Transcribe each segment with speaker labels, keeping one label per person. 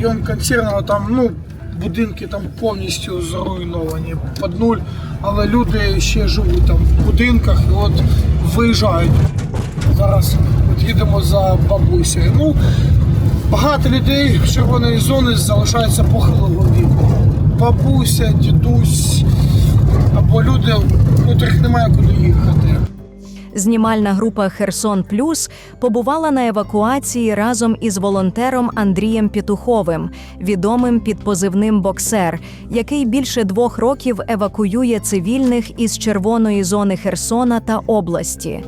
Speaker 1: район концерного, там ну, будинки там повністю зруйновані під нуль, але люди ще живуть там в будинках і от виїжджають. Зараз от їдемо за бабусею. Ну, багато людей з червоної зони залишаються похилого віку. Бабуся, дідусь або люди, у котрих немає куди їхати.
Speaker 2: Знімальна група Херсон Плюс побувала на евакуації разом із волонтером Андрієм Петуховим, відомим під позивним боксер, який більше двох років евакуює цивільних із червоної зони Херсона та області.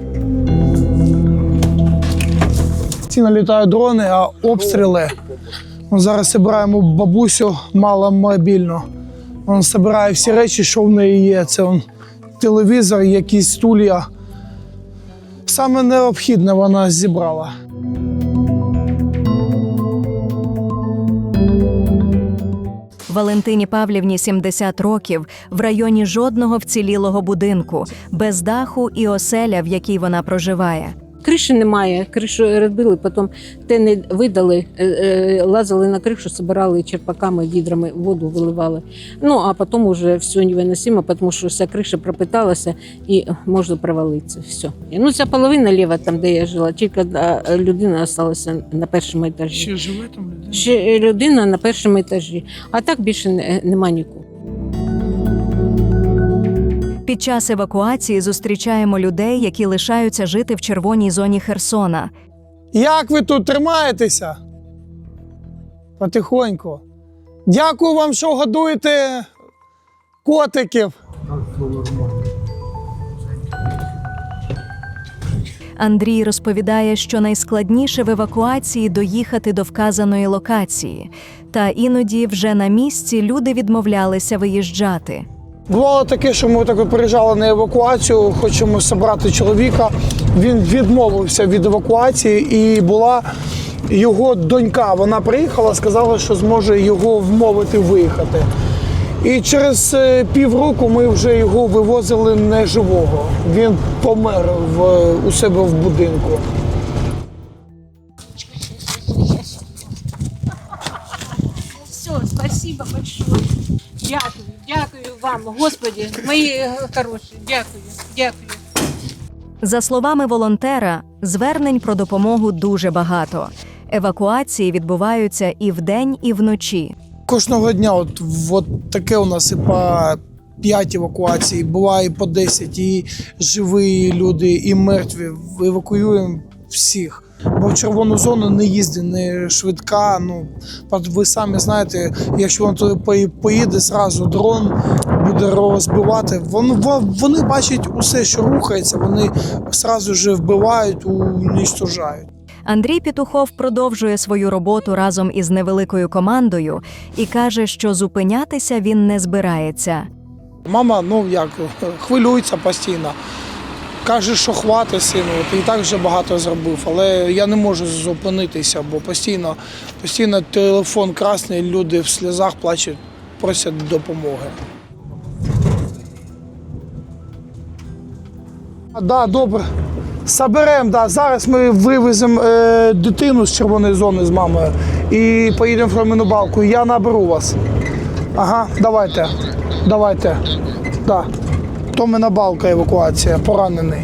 Speaker 1: Ці налітають дрони, а обстріли. Ми зараз збираємо бабусю маломобільну. Він збирає всі речі, що в неї є. Це он, телевізор, якісь стулья. Саме необхідне вона зібрала.
Speaker 2: Валентині Павлівні 70 років в районі жодного вцілілого будинку, без даху і оселя, в якій вона проживає.
Speaker 3: Криші немає, кришу розбили, потім те не видали, е, е, лазили на кришу, збирали черпаками, відрами, воду виливали. Ну а потім вже все невиносимо, тому що вся криша пропиталася і можна провалитися. Все. Ну ця половина ліва, там де я жила, тільки одна людина залишилася на першому етажі.
Speaker 1: Ще живе там людина?
Speaker 3: Ще людина на першому етажі, а так більше не- нема нікого.
Speaker 2: Під час евакуації зустрічаємо людей, які лишаються жити в червоній зоні Херсона.
Speaker 1: Як ви тут тримаєтеся? Потихоньку. Дякую вам, що годуєте котиків.
Speaker 2: Андрій розповідає, що найскладніше в евакуації доїхати до вказаної локації, та іноді вже на місці люди відмовлялися виїжджати.
Speaker 1: Бувало таке, що ми так приїжджали на евакуацію, хочемо зібрати чоловіка. Він відмовився від евакуації, і була його донька. Вона приїхала, сказала, що зможе його вмовити виїхати. І через е, півроку ми вже його вивозили неживого. Він помер в, у себе в будинку.
Speaker 3: Все, спасибо большое. Дякую, дякую вам, Господи, мої е, хороші, дякую, дякую.
Speaker 2: За словами волонтера, звернень про допомогу дуже багато. Евакуації відбуваються і вдень, і вночі.
Speaker 1: Кожного дня, от, от таке у нас і по 5 евакуацій, буває по 10, і живі люди, і мертві. Евакуюємо всіх. Бо в червону зону не їздить, не швидка. Ну, ви самі знаєте, якщо туди поїде, зразу дрон буде розбивати. Вони, вони бачать усе, що рухається, вони зразу ж вбивають, унічтожають.
Speaker 2: Андрій Петухов продовжує свою роботу разом із невеликою командою і каже, що зупинятися він не збирається.
Speaker 1: Мама, ну як, хвилюється постійно. Каже, що хватить сину, ти і так вже багато зробив, але я не можу зупинитися, бо постійно, постійно телефон красний, люди в сльозах плачуть, просять допомоги. Так, да, добре. Заберемо, да. зараз ми вивеземо е, дитину з червоної зони з мамою і поїдемо в Роміну балку. Я наберу вас. Ага, давайте. Давайте. Да. То мене балка евакуація, поранений.